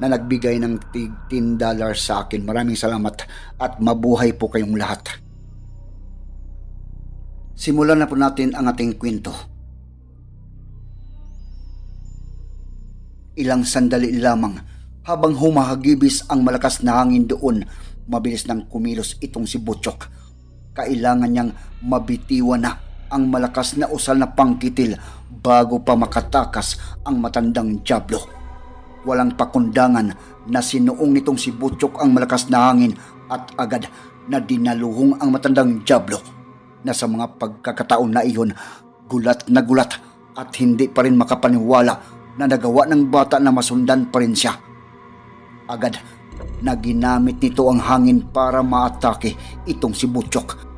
na nagbigay ng tig 10 dollars sa akin. Maraming salamat at mabuhay po kayong lahat. Simulan na po natin ang ating kwento. Ilang sandali lamang habang humahagibis ang malakas na hangin doon, mabilis nang kumilos itong si Butchok. Kailangan niyang mabitiwan na ang malakas na usal na pangkitil bago pa makatakas ang matandang Diablo. Walang pakundangan na sinuong nitong si Butchok ang malakas na hangin at agad na dinaluhong ang matandang Diablo na sa mga pagkakataon na iyon gulat na gulat at hindi pa rin makapaniwala na nagawa ng bata na masundan pa rin siya. Agad na ginamit nito ang hangin para maatake itong si Butchok.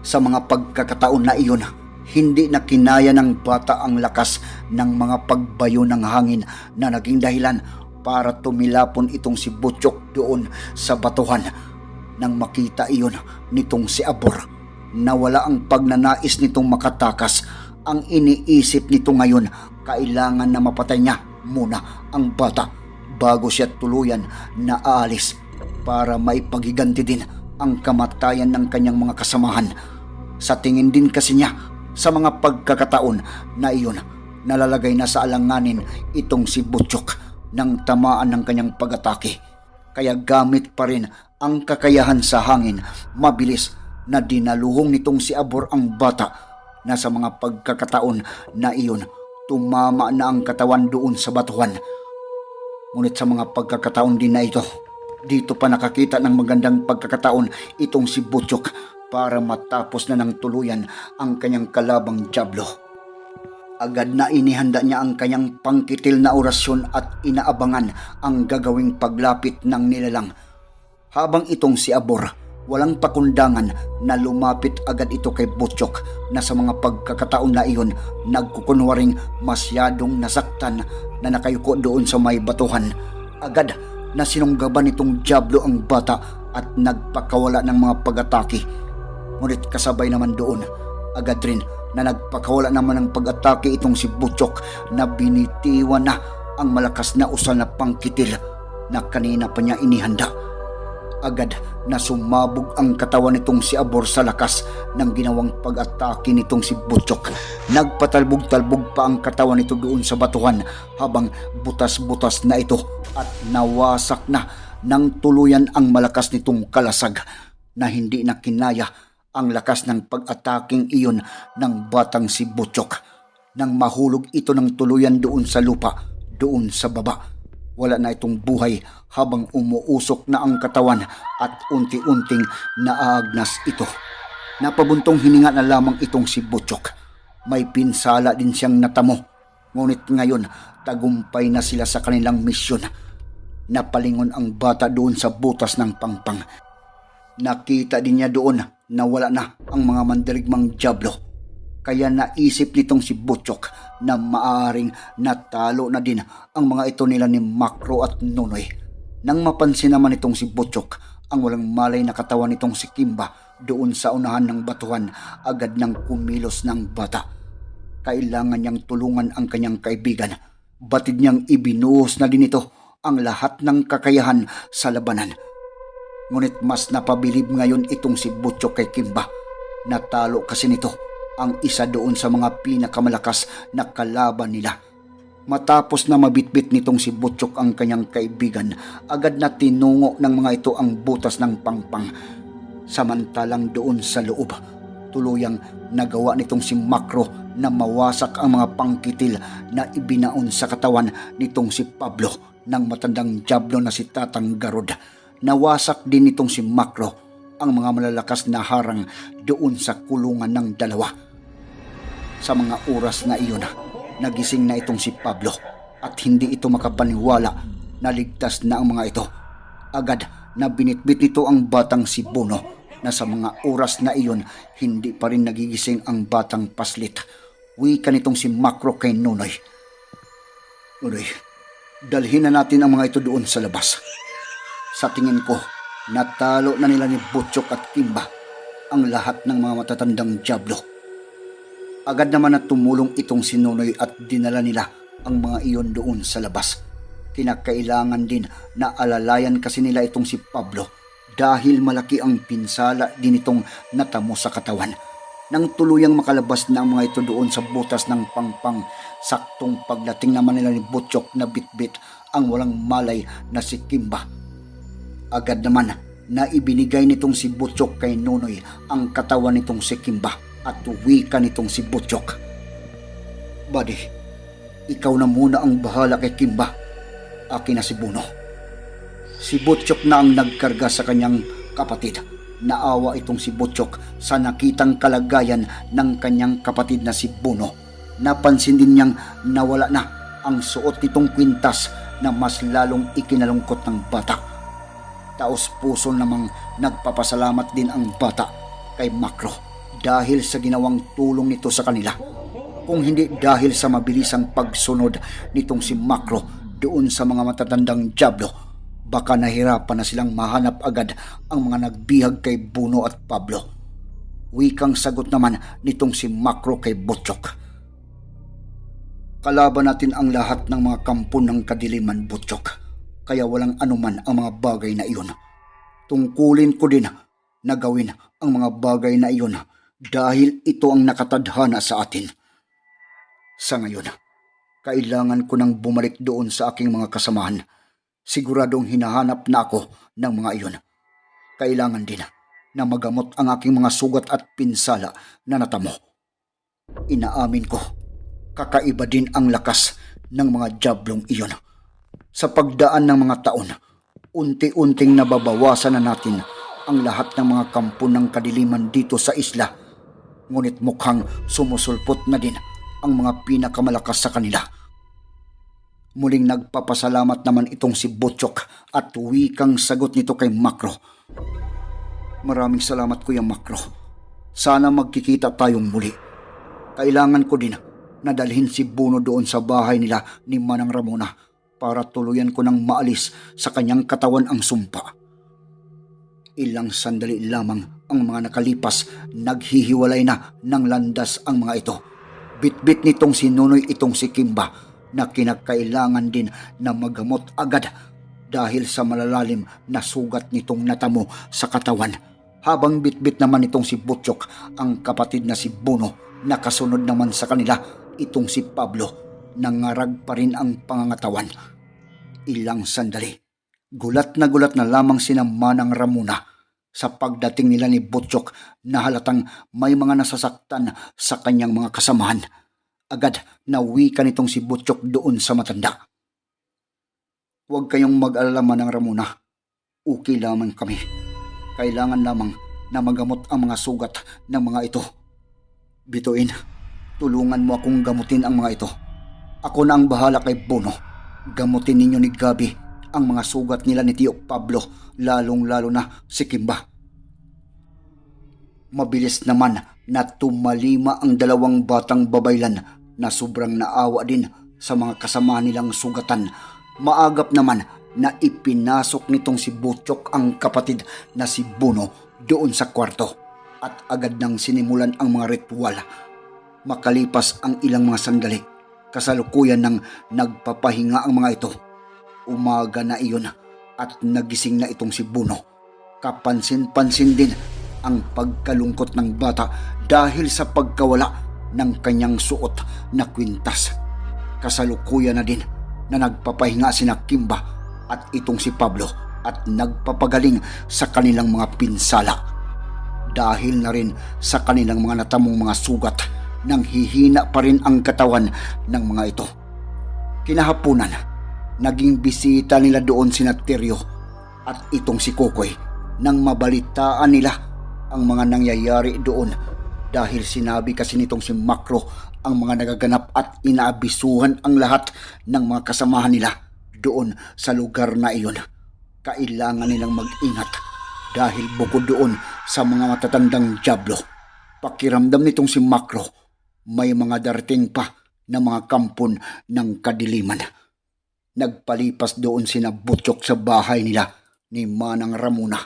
Sa mga pagkakataon na iyon, hindi na kinaya ng bata ang lakas ng mga pagbayo ng hangin na naging dahilan para tumilapon itong si Butchok doon sa batuhan. Nang makita iyon nitong si Abor, nawala ang pagnanais nitong makatakas. Ang iniisip nito ngayon, kailangan na mapatay niya muna ang bata bago siya tuluyan na aalis para maipagiganti din ang kamatayan ng kanyang mga kasamahan. Sa tingin din kasi niya sa mga pagkakataon na iyon, nalalagay na sa alanganin itong si Butchok ng tamaan ng kanyang pag-atake. Kaya gamit pa rin ang kakayahan sa hangin, mabilis na dinaluhong nitong si Abor ang bata na sa mga pagkakataon na iyon, tumama na ang katawan doon sa batuhan. Ngunit sa mga pagkakataon din na ito, dito pa nakakita ng magandang pagkakataon itong si Butchok para matapos na ng tuluyan ang kanyang kalabang Diablo. Agad na inihanda niya ang kanyang pangkitil na orasyon at inaabangan ang gagawing paglapit ng nilalang. Habang itong si Abor, walang pakundangan na lumapit agad ito kay Butchok na sa mga pagkakataon na iyon nagkukunwaring masyadong nasaktan na nakayuko doon sa may batuhan. Agad na sinunggaban nitong Diablo ang bata at nagpakawala ng mga pag-atake. Ngunit kasabay naman doon, agad rin na nagpakawala naman ng pag-atake itong si Butchok na binitiwan na ang malakas na usal na pangkitil na kanina pa niya inihanda. Agad na sumabog ang katawan nitong si Abor sa lakas ng ginawang pag-atake nitong si Butchok. Nagpatalbog-talbog pa ang katawan nito doon sa batuhan habang butas-butas na ito at nawasak na ng tuluyan ang malakas nitong kalasag na hindi na kinaya ang lakas ng pag-ataking iyon ng batang si Butchok. Nang mahulog ito ng tuluyan doon sa lupa, doon sa baba wala na itong buhay habang umuusok na ang katawan at unti-unting naagnas ito. Napabuntong hininga na lamang itong si Butchok. May pinsala din siyang natamo. Ngunit ngayon, tagumpay na sila sa kanilang misyon. Napalingon ang bata doon sa butas ng pangpang. Nakita din niya doon na wala na ang mga mandirigmang Diablo. Kaya naisip nitong si Butchok na maaring natalo na din ang mga ito nila ni Makro at Nunoy. Nang mapansin naman itong si Butchok ang walang malay na katawan nitong si Kimba doon sa unahan ng batuhan agad ng kumilos ng bata. Kailangan niyang tulungan ang kanyang kaibigan. Batid niyang ibinuhos na din ito ang lahat ng kakayahan sa labanan. Ngunit mas napabilib ngayon itong si Butchok kay Kimba. Natalo kasi nito ang isa doon sa mga pinakamalakas na kalaban nila. Matapos na mabitbit nitong si Butchok ang kanyang kaibigan, agad na tinungo ng mga ito ang butas ng pangpang. Samantalang doon sa loob, tuluyang nagawa nitong si Makro na mawasak ang mga pangkitil na ibinaon sa katawan nitong si Pablo ng matandang jablo na si Tatang Garod. Nawasak din nitong si Makro ang mga malalakas na harang doon sa kulungan ng dalawa. Sa mga oras na iyon, nagising na itong si Pablo at hindi ito makapaniwala na ligtas na ang mga ito. Agad na binitbit nito ang batang si Bono na sa mga oras na iyon hindi pa rin nagigising ang batang paslit. Wika nitong si Makro kay Nunoy. Nunoy, dalhin na natin ang mga ito doon sa labas. Sa tingin ko, natalo na nila ni Butchok at Kimba ang lahat ng mga matatandang Diablo. Agad naman na tumulong itong si Nunoy at dinala nila ang mga iyon doon sa labas. Kinakailangan din na alalayan kasi nila itong si Pablo dahil malaki ang pinsala din itong natamo sa katawan. Nang tuluyang makalabas na ang mga ito doon sa butas ng pangpang, saktong pagdating naman nila ni Butchok na bitbit ang walang malay na si Kimba. Agad naman na ibinigay nitong si Butchok kay Nonoy ang katawan nitong si Kimba at wika nitong si Butchok. Buddy, ikaw na muna ang bahala kay Kimba. Akin na si Buno. Si Butchok na ang nagkarga sa kanyang kapatid. Naawa itong si Butchok sa nakitang kalagayan ng kanyang kapatid na si Buno. Napansin din niyang nawala na ang suot nitong kwintas na mas lalong ikinalungkot ng bata. Taos puso namang nagpapasalamat din ang bata kay Makro dahil sa ginawang tulong nito sa kanila. Kung hindi dahil sa mabilisang pagsunod nitong si Makro doon sa mga matatandang Diablo, baka nahirapan na silang mahanap agad ang mga nagbihag kay Buno at Pablo. Wikang sagot naman nitong si Makro kay Butchok. Kalaban natin ang lahat ng mga kampo ng kadiliman, Butchok. Kaya walang anuman ang mga bagay na iyon. Tungkulin ko din na gawin ang mga bagay na iyon dahil ito ang nakatadhana sa atin. Sa ngayon, kailangan ko nang bumalik doon sa aking mga kasamahan. Siguradong hinahanap na ako ng mga iyon. Kailangan din na magamot ang aking mga sugat at pinsala na natamo. Inaamin ko, kakaiba din ang lakas ng mga jablong iyon. Sa pagdaan ng mga taon, unti-unting nababawasan na natin ang lahat ng mga kampo ng kadiliman dito sa isla. Ngunit mukhang sumusulpot na din ang mga pinakamalakas sa kanila. Muling nagpapasalamat naman itong si Butchok at wikang sagot nito kay Makro. Maraming salamat Kuya Makro. Sana magkikita tayong muli. Kailangan ko din na dalhin si Buno doon sa bahay nila ni Manang Ramona para tuluyan ko nang maalis sa kanyang katawan ang sumpa. Ilang sandali lamang ang mga nakalipas, naghihiwalay na ng landas ang mga ito. Bitbit nitong si Nunoy itong si Kimba na kinakailangan din na magamot agad dahil sa malalalim na sugat nitong natamo sa katawan. Habang bitbit naman itong si Butchok, ang kapatid na si Buno, nakasunod naman sa kanila itong si Pablo, nangarag pa rin ang pangangatawan. Ilang sandali, gulat na gulat na lamang sina Manang Ramuna sa pagdating nila ni Butchok na halatang may mga nasasaktan sa kanyang mga kasamahan agad na wika nitong si Butchok doon sa matanda. Huwag kayong mag-alala ng Ramona. Okay lamang kami. Kailangan lamang na magamot ang mga sugat ng mga ito. Bituin, tulungan mo akong gamutin ang mga ito. Ako na ang bahala kay Bono. Gamutin ninyo ni Gabi ang mga sugat nila ni Tio Pablo, lalong-lalo na si Kimba. Mabilis naman na tumalima ang dalawang batang babaylan na sobrang naawa din sa mga kasama nilang sugatan. Maagap naman na ipinasok nitong si Butchok ang kapatid na si Buno doon sa kwarto at agad nang sinimulan ang mga ritual. Makalipas ang ilang mga sandali, kasalukuyan ng nagpapahinga ang mga ito. Umaga na iyon at nagising na itong si Buno. Kapansin-pansin din ang pagkalungkot ng bata dahil sa pagkawala ng kanyang suot na kwintas. Kasalukuyan na din na nagpapahinga sina Kimba at itong si Pablo at nagpapagaling sa kanilang mga pinsala. dahil na rin sa kanilang mga natamong mga sugat nang hihina pa rin ang katawan ng mga ito. Kinahapunan, naging bisita nila doon si Teryo at itong si Kokoy nang mabalitaan nila ang mga nangyayari doon dahil sinabi kasi nitong si Makro ang mga nagaganap at inaabisuhan ang lahat ng mga kasamahan nila doon sa lugar na iyon. Kailangan nilang mag-ingat dahil bukod doon sa mga matatandang jablo, pakiramdam nitong si Makro, may mga darating pa na mga kampon ng kadiliman. Nagpalipas doon sina Butchok sa bahay nila ni Manang Ramona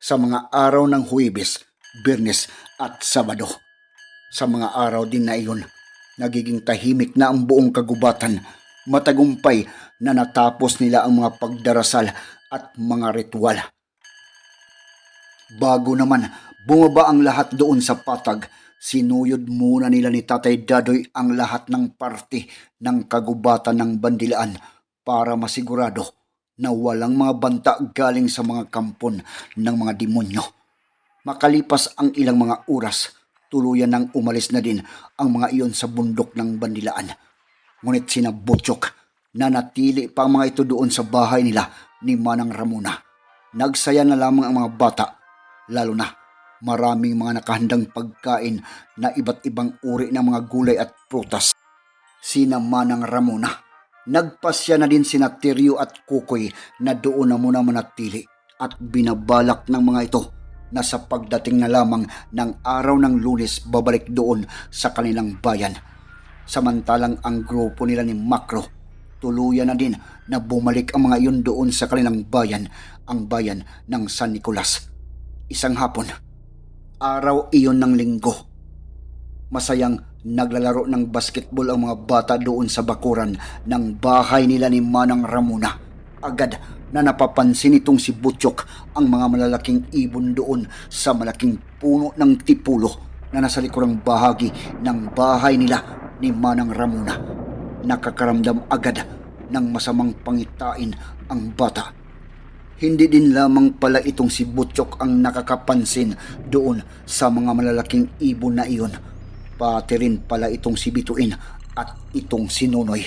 sa mga araw ng Huwebes, Birnes at Sabado. Sa mga araw din na iyon, nagiging tahimik na ang buong kagubatan, matagumpay na natapos nila ang mga pagdarasal at mga ritual. Bago naman bumaba ang lahat doon sa patag, sinuyod muna nila ni Tatay Dadoy ang lahat ng parte ng kagubatan ng bandilaan para masigurado na walang mga banta galing sa mga kampon ng mga demonyo. Makalipas ang ilang mga oras, tuluyan nang umalis na din ang mga iyon sa bundok ng bandilaan. Ngunit sina Butchok na natili pa ang mga ito doon sa bahay nila ni Manang Ramona. Nagsaya na lamang ang mga bata, lalo na maraming mga nakahandang pagkain na iba't ibang uri ng mga gulay at prutas. Sina Manang Ramona, nagpasya na din sina Tiryo at Kukoy na doon na muna manatili at binabalak ng mga ito na sa pagdating na lamang ng araw ng lunes babalik doon sa kanilang bayan. Samantalang ang grupo nila ni Makro, tuluyan na din na bumalik ang mga iyon doon sa kanilang bayan, ang bayan ng San Nicolas. Isang hapon, araw iyon ng linggo. Masayang naglalaro ng basketball ang mga bata doon sa bakuran ng bahay nila ni Manang Ramona. Agad na napapansin itong si Butchok ang mga malalaking ibon doon sa malaking puno ng tipulo na nasa likurang bahagi ng bahay nila ni Manang Ramona. Nakakaramdam agad ng masamang pangitain ang bata. Hindi din lamang pala itong si Butchok ang nakakapansin doon sa mga malalaking ibon na iyon. Pati rin pala itong si Bituin at itong si Nonoy.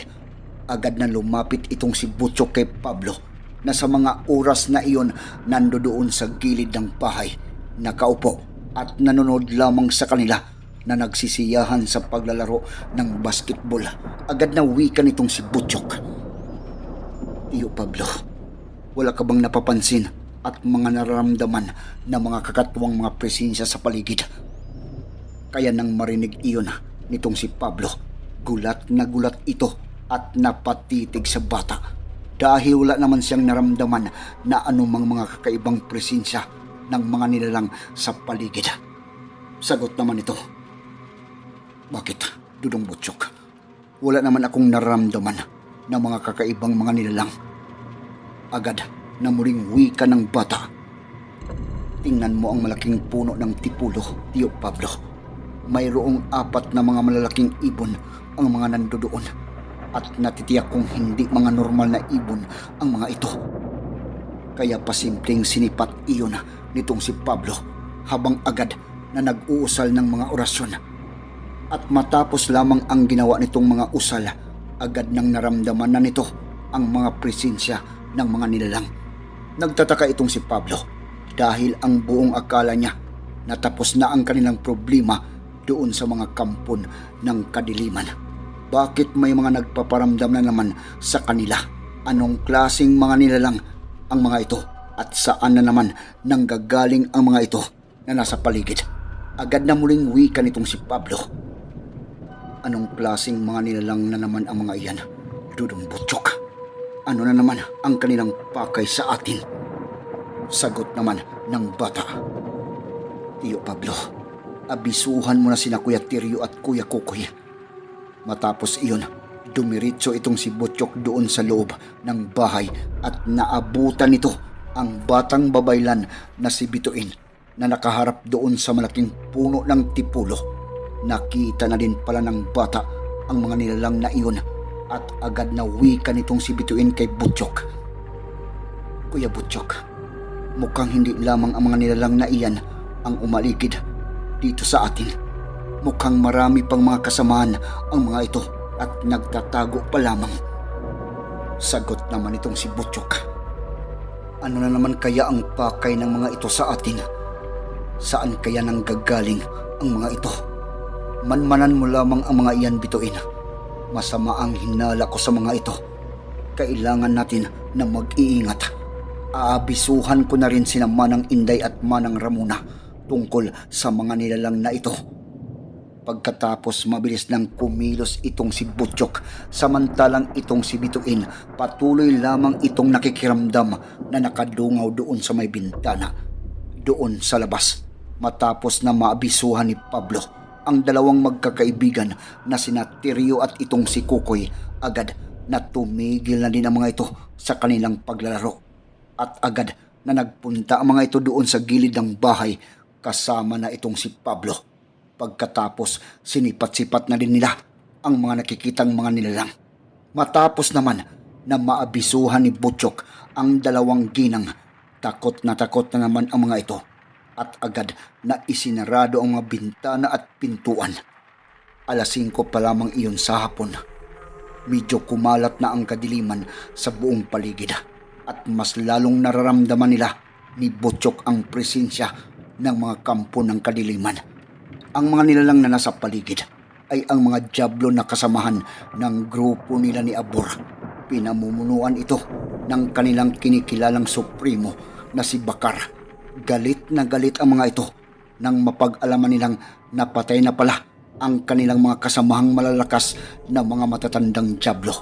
Agad na lumapit itong si Butchok kay Pablo na sa mga oras na iyon nando doon sa gilid ng bahay. Nakaupo at nanonood lamang sa kanila na nagsisiyahan sa paglalaro ng basketball. Agad na wika nitong si Butchok. Iyo Pablo, wala ka bang napapansin at mga nararamdaman na mga kakatwang mga presensya sa paligid? Kaya nang marinig iyon nitong si Pablo, gulat na gulat ito at napatitig sa bata dahil wala naman siyang naramdaman na anumang mga kakaibang presensya ng mga nilalang sa paligid. Sagot naman ito, Bakit, Dudong Butchok? Wala naman akong naramdaman na mga kakaibang mga nilalang. Agad na muling wika ng bata. Tingnan mo ang malaking puno ng tipulo, Tio Pablo. Mayroong apat na mga malalaking ibon ang mga nandoon at natitiyak kong hindi mga normal na ibon ang mga ito. Kaya pasimpleng sinipat iyon nitong si Pablo habang agad na nag-uusal ng mga orasyon. At matapos lamang ang ginawa nitong mga usal, agad nang naramdaman na nito ang mga presensya ng mga nilalang. Nagtataka itong si Pablo dahil ang buong akala niya natapos na ang kanilang problema doon sa mga kampon ng kadiliman. Bakit may mga nagpaparamdam na naman sa kanila? Anong klasing mga nilalang ang mga ito? At saan na naman nanggagaling ang mga ito na nasa paligid? Agad na muling wika nitong si Pablo. Anong klasing mga nilalang na naman ang mga iyan? Dudong Butchok. Ano na naman ang kanilang pakay sa atin? Sagot naman ng bata. Tiyo Pablo, abisuhan mo na sina Kuya Tiryo at Kuya Kukoy. Matapos iyon, dumiritso itong si Butchok doon sa loob ng bahay at naabutan nito ang batang babaylan na si Bituin na nakaharap doon sa malaking puno ng tipulo. Nakita na din pala ng bata ang mga nilalang na iyon at agad na wika nitong si Bituin kay Butchok. Kuya Butchok, mukhang hindi lamang ang mga nilalang na iyan ang umaligid dito sa atin. Mukhang marami pang mga kasamahan ang mga ito at nagtatago pa lamang. Sagot naman itong si Butchok. Ano na naman kaya ang pakay ng mga ito sa atin? Saan kaya nang gagaling ang mga ito? Manmanan mo lamang ang mga iyan bituin. Masama ang hinala ko sa mga ito. Kailangan natin na mag-iingat. Aabisuhan ko na rin sina Manang Inday at Manang Ramuna tungkol sa mga nilalang na ito. Pagkatapos mabilis nang kumilos itong si Butchok, samantalang itong si Bituin, patuloy lamang itong nakikiramdam na nakadungaw doon sa may bintana. Doon sa labas, matapos na maabisuhan ni Pablo, ang dalawang magkakaibigan na sina Tirio at itong si Kukoy, agad na tumigil na din ang mga ito sa kanilang paglalaro. At agad na nagpunta ang mga ito doon sa gilid ng bahay kasama na itong si Pablo. Pagkatapos, sinipat-sipat na din nila ang mga nakikitang mga nilalang. Matapos naman na maabisuhan ni Butchok ang dalawang ginang, takot na takot na naman ang mga ito at agad na isinarado ang mga bintana at pintuan. Alas 5 pa lamang iyon sa hapon. Medyo kumalat na ang kadiliman sa buong paligid at mas lalong nararamdaman nila ni Butchok ang presensya ng mga kampo ng kadiliman. Ang mga nilalang na nasa paligid ay ang mga jablo na kasamahan ng grupo nila ni Abor. Pinamumunuan ito ng kanilang kinikilalang supremo na si Bakar. Galit na galit ang mga ito nang mapag-alaman nilang napatay na pala ang kanilang mga kasamahang malalakas na mga matatandang jablo.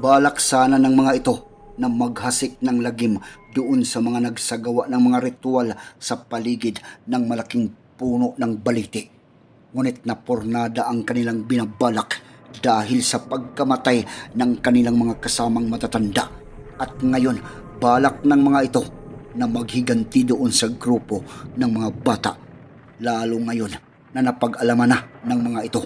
Balak sana ng mga ito na maghasik ng lagim doon sa mga nagsagawa ng mga ritual sa paligid ng malaking puno ng baliti. Ngunit napornada ang kanilang binabalak dahil sa pagkamatay ng kanilang mga kasamang matatanda. At ngayon, balak ng mga ito na maghiganti doon sa grupo ng mga bata. Lalo ngayon na napag-alaman na ng mga ito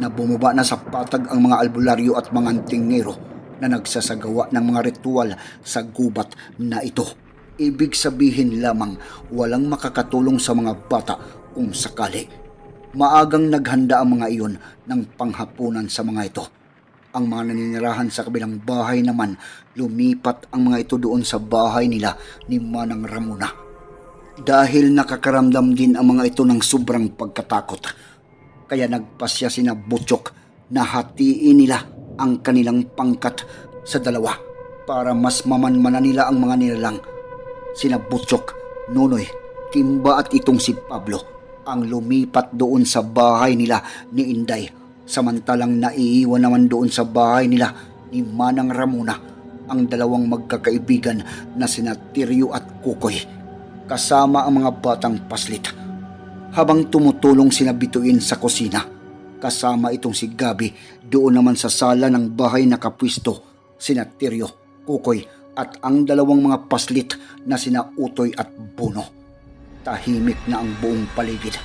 na bumaba na sa patag ang mga albularyo at mga antingero na nagsasagawa ng mga ritual sa gubat na ito. Ibig sabihin lamang walang makakatulong sa mga bata kung sakali. Maagang naghanda ang mga iyon ng panghapunan sa mga ito. Ang mga naninirahan sa kabilang bahay naman, lumipat ang mga ito doon sa bahay nila ni Manang Ramuna. Dahil nakakaramdam din ang mga ito ng sobrang pagkatakot. Kaya nagpasya sina Butchok na hatiin nila ang kanilang pangkat sa dalawa para mas mamanmana nila ang mga nilalang. Sina Butchok, Nunoy, Kimba at itong si Pablo ang lumipat doon sa bahay nila ni Inday samantalang naiiwan naman doon sa bahay nila ni Manang Ramuna ang dalawang magkakaibigan na sina Tiryo at Kukoy kasama ang mga batang paslit habang tumutulong sina Bituin sa kusina kasama itong si Gabi doon naman sa sala ng bahay nakapwisto sina Tiryo, Kukoy at ang dalawang mga paslit na sina Utoy at Buno. Tahimik na ang buong paligid.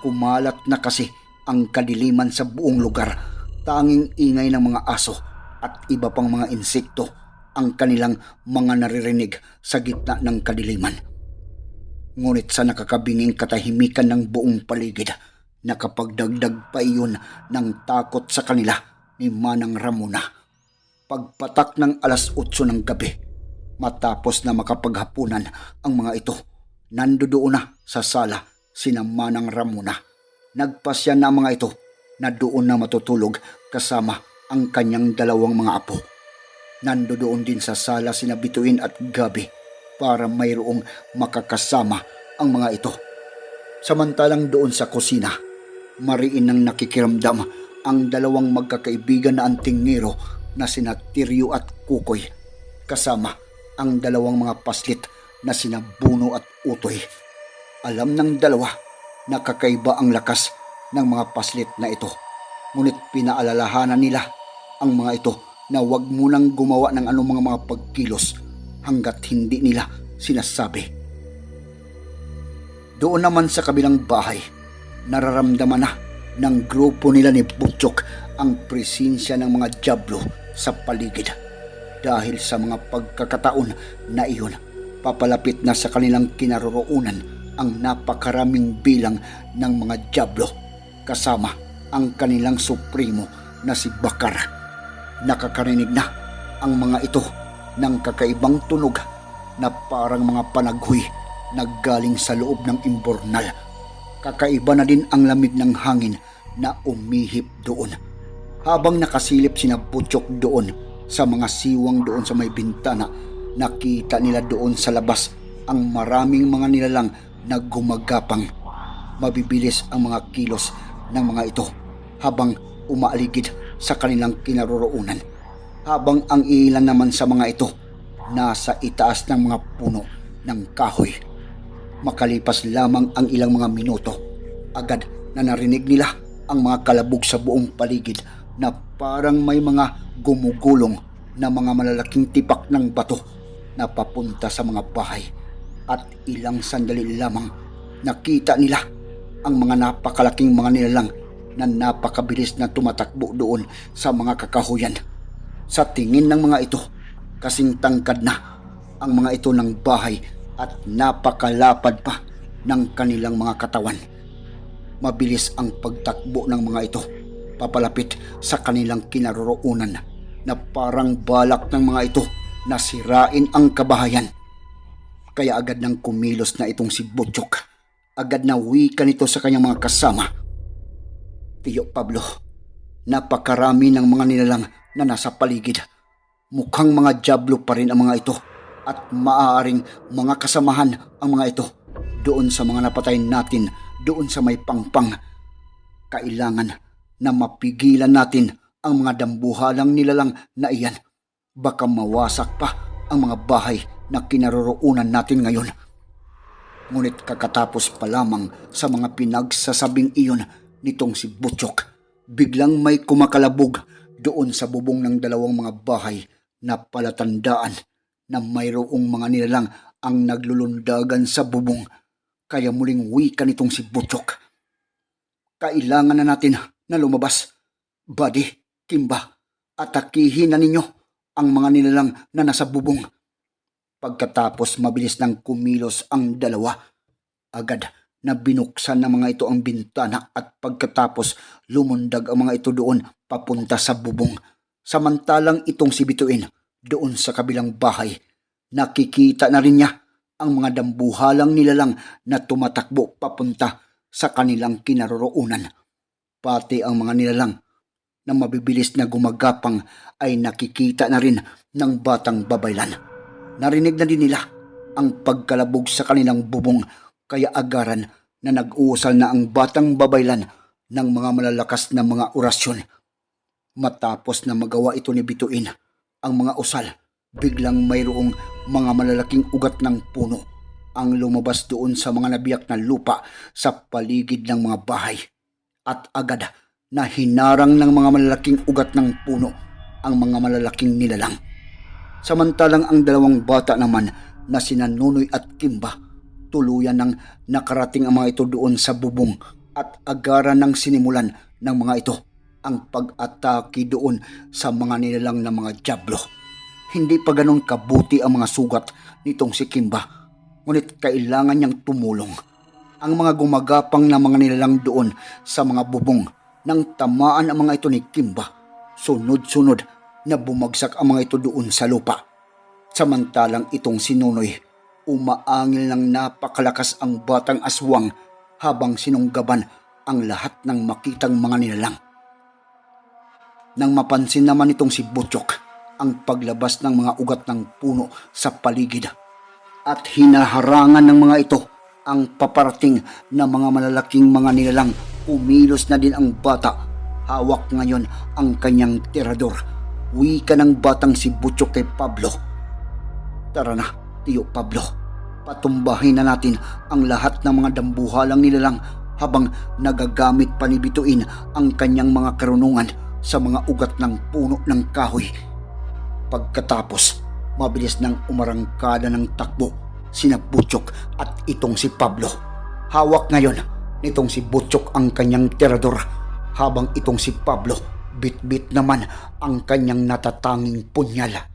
Kumalat na kasi ang kadiliman sa buong lugar. Tanging ingay ng mga aso at iba pang mga insekto ang kanilang mga naririnig sa gitna ng kadiliman. Ngunit sa nakakabinging katahimikan ng buong paligid, nakapagdagdag pa iyon ng takot sa kanila ni Manang Ramona. Pagpatak ng alas 8 ng gabi, matapos na makapaghapunan ang mga ito, nandoon na sa sala sina Manang Ramona. Nagpasya na mga ito na doon na matutulog kasama ang kanyang dalawang mga apo. Nandoon din sa sala sina Bituin at Gabi para mayroong makakasama ang mga ito. Samantalang doon sa kusina, mariin ang nakikiramdam ang dalawang magkakaibigan na antingero na sina Tiryo at Kukoy kasama ang dalawang mga paslit na sina Buno at Utoy. Alam ng dalawa na kakaiba ang lakas ng mga paslit na ito. Ngunit pinaalalahanan nila ang mga ito na huwag munang gumawa ng anumang mga pagkilos hanggat hindi nila sinasabi. Doon naman sa kabilang bahay, nararamdaman na ng grupo nila ni Butchok ang presensya ng mga jablo sa paligid. Dahil sa mga pagkakataon na iyon, papalapit na sa kanilang kinaroroonan ang napakaraming bilang ng mga Diablo kasama ang kanilang supremo na si Bakar. Nakakarinig na ang mga ito ng kakaibang tunog na parang mga panaghoy na galing sa loob ng imbornal. Kakaiba na din ang lamig ng hangin na umihip doon. Habang nakasilip sina Butchok doon sa mga siwang doon sa may bintana, nakita nila doon sa labas ang maraming mga nilalang na gumagapang. Mabibilis ang mga kilos ng mga ito habang umaaligid sa kanilang kinaroroonan. Habang ang ilan naman sa mga ito nasa itaas ng mga puno ng kahoy. Makalipas lamang ang ilang mga minuto, agad na narinig nila ang mga kalabog sa buong paligid na parang may mga gumugulong na mga malalaking tipak ng bato na papunta sa mga bahay. At ilang sandali lamang nakita nila ang mga napakalaking mga nilalang na napakabilis na tumatakbo doon sa mga kakahuyan. Sa tingin ng mga ito, kasing tangkad na ang mga ito ng bahay at napakalapad pa ng kanilang mga katawan. Mabilis ang pagtakbo ng mga ito papalapit sa kanilang kinaroroonan na parang balak ng mga ito na sirain ang kabahayan. Kaya agad nang kumilos na itong si Butchok. Agad na wika nito sa kanyang mga kasama. Tiyo Pablo, napakarami ng mga nilalang na nasa paligid. Mukhang mga jablo pa rin ang mga ito at maaaring mga kasamahan ang mga ito doon sa mga napatay natin doon sa may pangpang. Kailangan na mapigilan natin ang mga dambuhalang nilalang na iyan. Baka mawasak pa ang mga bahay na kinaroroonan natin ngayon. Ngunit kakatapos pa lamang sa mga pinagsasabing iyon nitong si Butchok, biglang may kumakalabog doon sa bubong ng dalawang mga bahay na palatandaan na mayroong mga nilalang ang naglulundagan sa bubong. Kaya muling wika nitong si Butchok. Kailangan na natin na lumabas. Buddy, Kimba, atakihin na ninyo ang mga nilalang na nasa bubong. Pagkatapos mabilis nang kumilos ang dalawa, agad na binuksan ng mga ito ang bintana at pagkatapos lumundag ang mga ito doon papunta sa bubong. Samantalang itong si Bituin doon sa kabilang bahay, nakikita na rin niya ang mga dambuhalang nilalang na tumatakbo papunta sa kanilang kinaroroonan. Pati ang mga nilalang na mabibilis na gumagapang ay nakikita na rin ng batang babaylan. Narinig na din nila ang pagkalabog sa kanilang bubong kaya agaran na nag-uusal na ang batang babaylan ng mga malalakas na mga orasyon. Matapos na magawa ito ni Bituin, ang mga usal, biglang mayroong mga malalaking ugat ng puno ang lumabas doon sa mga nabiyak na lupa sa paligid ng mga bahay. At agad na hinarang ng mga malalaking ugat ng puno ang mga malalaking nilalang. Samantalang ang dalawang bata naman na sina Nunoy at Kimba tuluyan ng nakarating ang mga ito doon sa bubong at agaran ng sinimulan ng mga ito ang pag-atake doon sa mga nilalang na mga jablo. Hindi pa ganun kabuti ang mga sugat nitong si Kimba, ngunit kailangan niyang tumulong. Ang mga gumagapang na mga nilalang doon sa mga bubong nang tamaan ang mga ito ni Kimba, sunod-sunod na bumagsak ang mga ito doon sa lupa. Samantalang itong si Nunoy, umaangil ng napakalakas ang batang aswang habang sinunggaban ang lahat ng makitang mga nilalang. Nang mapansin naman itong si Butchok ang paglabas ng mga ugat ng puno sa paligid at hinaharangan ng mga ito ang paparating na mga malalaking mga nilalang umilos na din ang bata hawak ngayon ang kanyang tirador wika ng batang si Butchok kay Pablo tara na tiyo Pablo patumbahin na natin ang lahat ng mga dambuhalang nilalang habang nagagamit pa ni Bituin ang kanyang mga karunungan sa mga ugat ng puno ng kahoy. Pagkatapos, mabilis nang umarangkada ng takbo sina Butchok at itong si Pablo. Hawak ngayon nitong si Butchok ang kanyang tirador habang itong si Pablo bit-bit naman ang kanyang natatanging punyal.